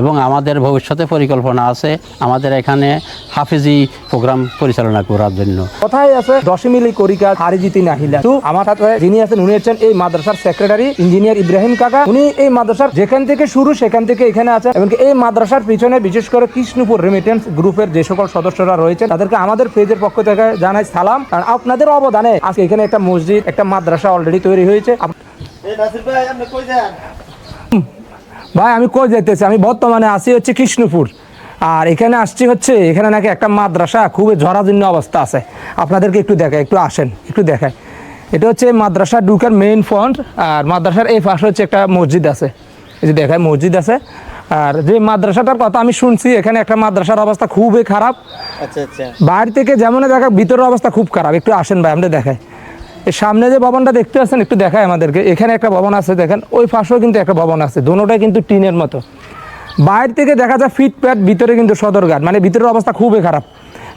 এবং আমাদের ভবিষ্যতে পরিকল্পনা আছে আমাদের এখানে হাফিজি প্রোগ্রাম পরিচালনা করার জন্য। কোথায় আছে দশমিলি করিকা হারিজিতি নাহিলা তো আমার সাথে যিনি আছেন উনি হচ্ছেন এই মাদ্রাসার সেক্রেটারি ইঞ্জিনিয়ার ইব্রাহিম কাকা। উনি এই মাদ্রাসার যেখান থেকে শুরু সেখান থেকে এখানে আছে এবং এই মাদ্রাসার পিছনে বিশেষ করে কৃষ্ণপুর রেমিটেন্স গ্রুপের যে সকল সদস্যরা রয়েছে তাদেরকে আমাদের পেজের পক্ষ থেকে জানাই সালাম। আর আপনাদের অবদানে আজকে এখানে একটা মসজিদ একটা মাদ্রাসা অলরেডি তৈরি হয়েছে। আপ- ভাই আমি কই যেতেছি আমি বর্তমানে আছি হচ্ছে কৃষ্ণপুর। আর এখানে আসছি হচ্ছে এখানে নাকি একটা মাদ্রাসা খুবই ঝরাজীর্ণ অবস্থা আছে। আপনাদেরকে একটু দেখায় একটু আসেন একটু দেখায় এটা হচ্ছে মাদ্রাসা ডুকার মেইন ফন্ট আর মাদ্রাসার এই পাশে হচ্ছে একটা মসজিদ আছে। এই যে দেখায় মসজিদ আছে। আর যে মাদ্রাসাটার কথা আমি শুনছি এখানে একটা মাদ্রাসার অবস্থা খুবই খারাপ। আচ্ছা আচ্ছা। বাইরে থেকে যেমন দেখা ভিতরের অবস্থা খুব খারাপ। একটু আসেন ভাই আমরা দেখাই। এই সামনে যে ভবনটা দেখতে পাচ্ছেন, একটু দেখায় আমাদেরকে। এখানে একটা ভবন আছে, দেখেন। ওই পাশেও কিন্তু একটা ভবন আছে, দুটোটাই কিন্তু টিনের মতো। বাইরে থেকে দেখা যায় ফিটপ্যাট ভিতরে কিন্তু সদরঘাট। মানে ভিতরের অবস্থা খুবই খারাপ।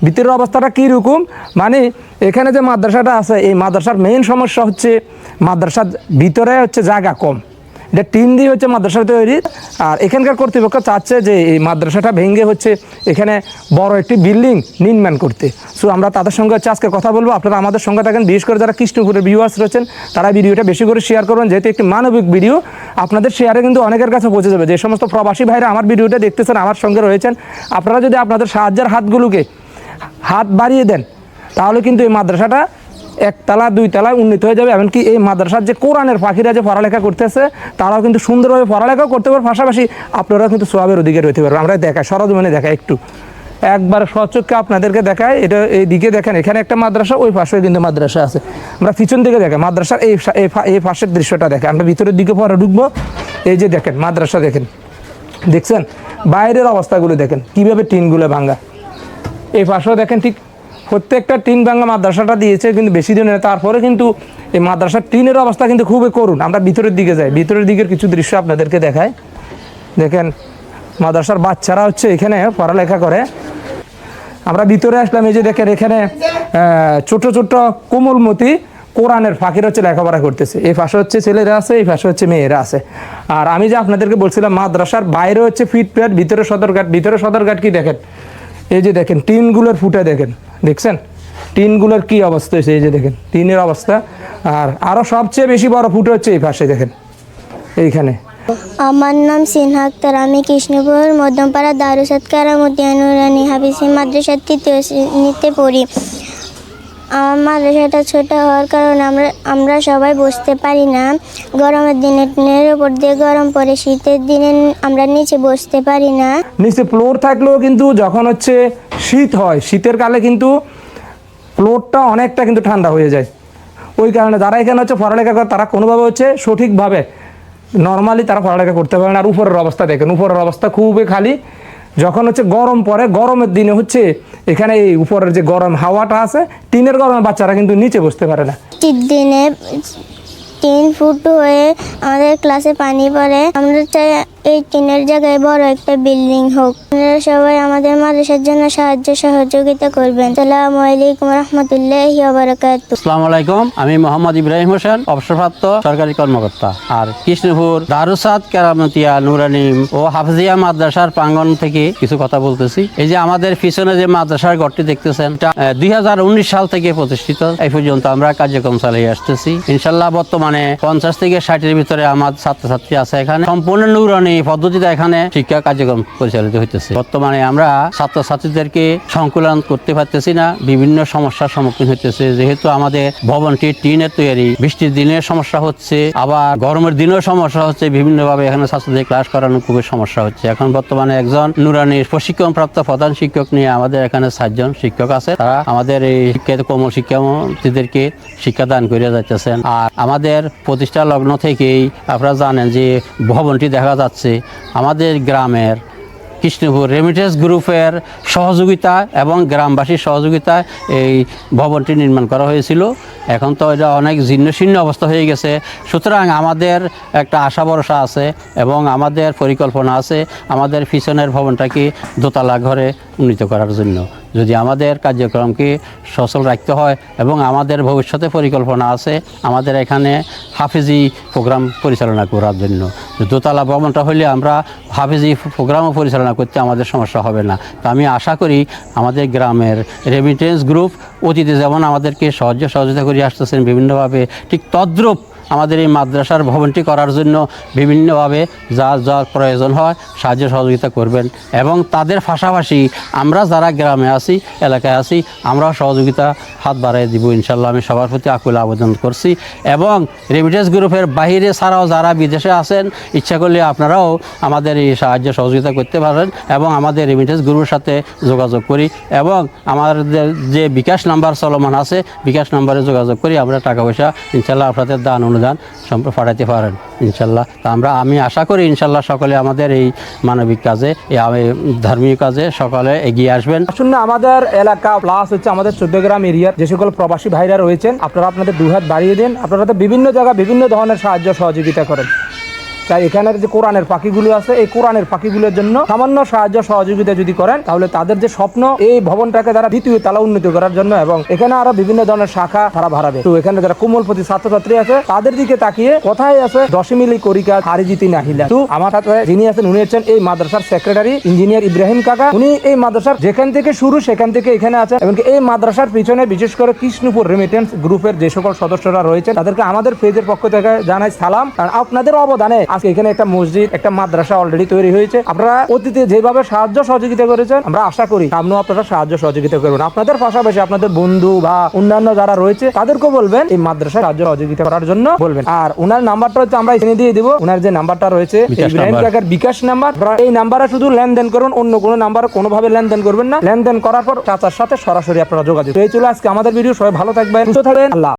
ভিতরের অবস্থাটা কীরকম? মানে এখানে যে মাদ্রাসাটা আছে, এই মাদ্রাসার মেইন সমস্যা হচ্ছে, মাদ্রাসার ভিতরে হচ্ছে জায়গা কম। এটা টিন দিয়ে হচ্ছে মাদ্রাসা তৈরি। আর এখানকার কর্তৃপক্ষ চাচ্ছে যে এই মাদ্রাসাটা ভেঙে হচ্ছে এখানে বড় একটি বিল্ডিং নির্মাণ করতে। সো আমরা তাদের সঙ্গে হচ্ছে আজকে কথা বলব। আপনারা আমাদের সঙ্গে থাকেন। বিশেষ করে যারা কৃষ্ণপুরের ভিউয়ার্স রয়েছেন, তারা ভিডিওটা বেশি করে শেয়ার করবেন। যেহেতু একটি মানবিক ভিডিও, আপনাদের শেয়ারে কিন্তু অনেকের কাছে পৌঁছে যাবে। যে সমস্ত প্রবাসী ভাইরা আমার ভিডিওটা দেখতেছেন, আমার সঙ্গে রয়েছেন, আপনারা যদি আপনাদের সাহায্যের হাতগুলোকে হাত বাড়িয়ে দেন, তাহলে কিন্তু এই মাদ্রাসাটা একতলা দুই তলায় উন্নীত হয়ে যাবে। এমনকি এই মাদ্রাসার যে কোরআনের পাখিরা যে পড়ালেখা করতেছে, তারাও কিন্তু সুন্দরভাবে পড়ালেখাও করতে পারবে। পাশাপাশি আপনারাও কিন্তু সোয়াবের অধিকে রইতে পারবেন। আমরা দেখাই, সরজমিনে দেখাই একটু। একবার সচক্ষে আপনাদেরকে দেখায় এটা এই দিকে দেখেন, এখানে একটা মাদ্রাসা, ওই পাশে কিন্তু মাদ্রাসা আছে। আমরা পিছন দিকে দেখাই মাদ্রাসার এই এই পাশের দৃশ্যটা দেখে আমরা ভিতরের দিকে পরে ঢুকবো, এই যে দেখেন, মাদ্রাসা দেখেন। দেখছেন? বাইরের অবস্থাগুলো দেখেন, কীভাবে টিনগুলো ভাঙ্গা এই পাশেও দেখেন ঠিক প্রত্যেকটা টিন ভাঙ্গা মাদ্রাসাটা দিয়েছে কিন্তু বেশি দিনের তারপরে কিন্তু এই মাদ্রাসার টিনের অবস্থা কিন্তু খুবই করুন আমরা ভিতরের দিকে যাই। ভিতরের দিকের কিছু দৃশ্য আপনাদেরকে দেখায় দেখেন, মাদ্রাসার বাচ্চারা হচ্ছে এখানে পড়ালেখা করে। আমরা ভিতরে আসলাম, এই যে দেখেন এখানে ছোট ছোট কোমলমতি কোরআনের ফাঁকির হচ্ছে লেখাপড়া করতেছে। এই পাশে হচ্ছে ছেলেরা আছে, এই পাশে হচ্ছে মেয়েরা আছে। আর আমি যে আপনাদেরকে বলছিলাম, মাদ্রাসার বাইরে হচ্ছে ফিটপ্যাট ভিতরে সদরঘাট। ভিতরে সদরঘাট কি দেখেন? এই যে দেখেন, টিনগুলোর ফুটে দেখেন। দেখছেন? টিনগুলোর কি অবস্থা হয়েছে? এই যে দেখেন, টিনের অবস্থা। আর আরও সবচেয়ে বেশি বড় ফুটো হচ্ছে এই পাশে, দেখেন। এইখানে। আমার নাম সিনহা আক্তার, আমি কৃষ্ণপুর, মধ্যমপাড়া, দারুসাদ কারামুদ্দিয়ানুরানি হাফিজি মাদ্রাসার তৃতীয় শ্রেণীতে পড়ি। আমার মাদ্রাসাটা ছোট হওয়ার কারণে আমরা আমরা সবাই বসতে পারি না। গরমের দিনে টিনের উপর দিয়ে গরম পড়ে, শীতের দিনে আমরা নিচে বসতে পারি না। নিচে ফ্লোর থাকলেও কিন্তু যখন হচ্ছে শীত হয়, শীতের কালে কিন্তু ফ্লোরটা অনেকটা কিন্তু ঠান্ডা হয়ে যায়। ওই কারণে যারা এখানে হচ্ছে পড়ালেখা করে, তারা কোনোভাবে হচ্ছে সঠিকভাবে নর্মালি তারা পড়ালেখা করতে পারে না। আর উপরের অবস্থা দেখেন, উপরের অবস্থা খুবই খালি। যখন হচ্ছে গরম পড়ে, গরমের দিনে হচ্ছে এখানে এই উপরের যে গরম হাওয়াটা আছে, টিনের গরমে বাচ্চারা কিন্তু নিচে বসতে পারে না। দিনে তিন ফুট হয়ে আমাদের ক্লাসে পানি পড়ে। আমরা চাই এই টিনের জায়গায় বড় একটা বিল্ডিং হোক। আপনারা সবাই আমাদের মাদ্রাসার জন্য সাহায্য সহযোগিতা করবেন। সালামু আলাইকুম রহমতুল্লাহি আসসালামু আলাইকুম, আমি মোহাম্মদ ইব্রাহিম হোসেন, অবসরপ্রাপ্ত সরকারি কর্মকর্তা। আর কৃষ্ণপুর দারুসাদ কেরামতিয়া নুরানিম ও হাফজিয়া মাদ্রাসার প্রাঙ্গণ থেকে কিছু কথা বলতেছি। এই যে আমাদের পিছনে যে মাদ্রাসার ঘরটি দেখতেছেন দুই হাজার উনিশ সাল থেকে প্রতিষ্ঠিত। এই পর্যন্ত আমরা কার্যক্রম চালিয়ে আসতেছি। ইনশাল্লাহ বর্তমানে পঞ্চাশ থেকে ষাটের ভিতরে আমার ছাত্রছাত্রী আছে এখানে। সম্পূর্ণ নুরানি পদ্ধতিতে এখানে শিক্ষা কার্যক্রম পরিচালিত হইতেছে। বর্তমানে আমরা ছাত্রছাত্রীদেরকে সংকুলন করতে পারতেছি না, বিভিন্ন সমস্যার সম্মুখীন হইতেছে। যেহেতু আমাদের ভবনটি টিনের তৈরি, বৃষ্টির দিনের সমস্যা হচ্ছে, আবার গরমের দিনেও সমস্যা হচ্ছে, বিভিন্নভাবে এখানে ছাত্রদের ক্লাস করানো খুবই সমস্যা হচ্ছে। এখন বর্তমানে একজন নুরানির প্রশিক্ষণপ্রাপ্ত প্রধান শিক্ষক নিয়ে আমাদের এখানে সাতজন শিক্ষক আছে। তারা আমাদের এই শিক্ষিত কোমল শিক্ষার্থীদেরকে শিক্ষাদান করে যাচ্ছেন আর আমাদের প্রতিষ্ঠা লগ্ন থেকেই আপনারা জানেন যে ভবনটি দেখা যাচ্ছে আমাদের গ্রামের কৃষ্ণপুর রেমিটেন্স গ্রুপের সহযোগিতা এবং গ্রামবাসীর সহযোগিতায় এই ভবনটি নির্মাণ করা হয়েছিল। এখন তো এটা অনেক জীর্ণ শীর্ণ অবস্থা হয়ে গেছে। সুতরাং আমাদের একটা আশা ভরসা আছে এবং আমাদের পরিকল্পনা আছে আমাদের পিছনের ভবনটাকে দোতলা ঘরে উন্নীত করার জন্য। যদি আমাদের কার্যক্রমকে সচল রাখতে হয় এবং আমাদের ভবিষ্যতে পরিকল্পনা আছে আমাদের এখানে হাফিজি প্রোগ্রাম পরিচালনা করার জন্য। দোতলা ভবনটা হলে আমরা হাফিজি প্রোগ্রামও পরিচালনা করতে আমাদের সমস্যা হবে না। তো আমি আশা করি আমাদের গ্রামের রেমিটেন্স গ্রুপ অতীতে যেমন আমাদেরকে সাহায্য সহযোগিতা করে আসতেছেন, বিভিন্নভাবে ঠিক তদ্রূপ আমাদের এই মাদ্রাসার ভবনটি করার জন্য বিভিন্নভাবে যা যা প্রয়োজন হয় সাহায্য সহযোগিতা করবেন। এবং তাদের পাশাপাশি আমরা যারা গ্রামে আছি, এলাকায় আছি, আমরাও সহযোগিতা হাত বাড়াই দিব ইনশাল্লাহ। আমি সবার প্রতি আকুল আবেদন করছি। এবং রেমিটেন্স গ্রুপের বাইরে ছাড়াও যারা বিদেশে আছেন, ইচ্ছা করলে আপনারাও আমাদের এই সাহায্য সহযোগিতা করতে পারেন এবং আমাদের রেমিটেন্স গ্রুপের সাথে যোগাযোগ করি এবং আমাদের যে বিকাশ নাম্বার চলমান আছে, বিকাশ নাম্বারে যোগাযোগ করি। আমরা টাকা পয়সা ইনশাল্লাহ আপনাদের দান অনুদান পাঠাতে পারেন, ইনশাল্লাহ। তা আমরা, আমি আশা করি ইনশাল্লাহ সকলে আমাদের এই মানবিক কাজে ধর্মীয় কাজে সকলে এগিয়ে আসবেন। আসুন আমাদের এলাকা প্লাস হচ্ছে আমাদের চোদ্দগ্রাম এরিয়ার যে সকল প্রবাসী ভাইরা রয়েছেন, আপনারা আপনাদের দুহাত বাড়িয়ে দিন। আপনারা তো বিভিন্ন জায়গায় বিভিন্ন ধরনের সাহায্য সহযোগিতা করেন। তাই এখানের যে কোরআনের পাখিগুলো আছে, এই কোরআনের পাখিগুলোর জন্য সামান্য সাহায্য, সহযোগিতা যদি করেন, তাহলে তাদের যে স্বপ্ন, এই ভবনটাকে তারা দ্বিতীয় তালা উন্নতি করার জন্য এবং এখানে আরও বিভিন্ন ধরনের শাখা তারা ভাড়াবে। তো এখানে যারা কোমলপতি ছাত্রছাত্রী আছে, তাদের দিকে তাকিয়ে কোথায় আছে দশমিলি করিকা হারিজিতি নাহিলা? তো আমার সাথে যিনি আছেন, উনি হচ্ছেন এই মাদ্রাসার সেক্রেটারি, ইঞ্জিনিয়ার ইব্রাহিম কাকা। উনি এই মাদ্রাসার যেখান থেকে শুরু, সেখান থেকে এখানে আছেন এবং এই মাদ্রাসার পিছনে বিশেষ করে কৃষ্ণপুর রেমিটেন্স গ্রুপের যে সকল সদস্যরা রয়েছে তাদেরকে আমাদের পেজের পক্ষ থেকে জানাই সালাম। আপনাদের অবদানে আজকে এখানে একটা মসজিদ একটা মাদ্রাসা অলরেডি তৈরি হয়েছে। আপনারা অতীতে যেভাবে সাহায্য সহযোগিতা করেছেন আমরা আশা করি সামনেও আপনারা সাহায্য সহযোগিতা করবেন আপনাদের পাশাপাশি আপনাদের বন্ধু বা অন্যান্য যারা রয়েছে তাদেরকেও বলবেন এই মাদ্রাসা সাহায্য সহযোগিতা করার জন্য বলবেন। আর ওনার নাম্বারটা হচ্ছে আমরা এখানে দিয়ে দিব। ওনার যে নাম্বারটা রয়েছে বিকাশ ইব্রাহিম নাম্বার। কাকার বিকাশ নাম্বার। আপনারা এই নাম্বারে শুধু লেনদেন করুন অন্য কোনো নাম্বারে কোনোভাবে লেনদেন করবেন না। লেনদেন করার পর চাচার সাথে সরাসরি আপনারা যোগাযোগ এই চলে আজকে আমাদের ভিডিও সবাই ভালো থাকবেন সুস্থ থাকবেন। আল্লাহ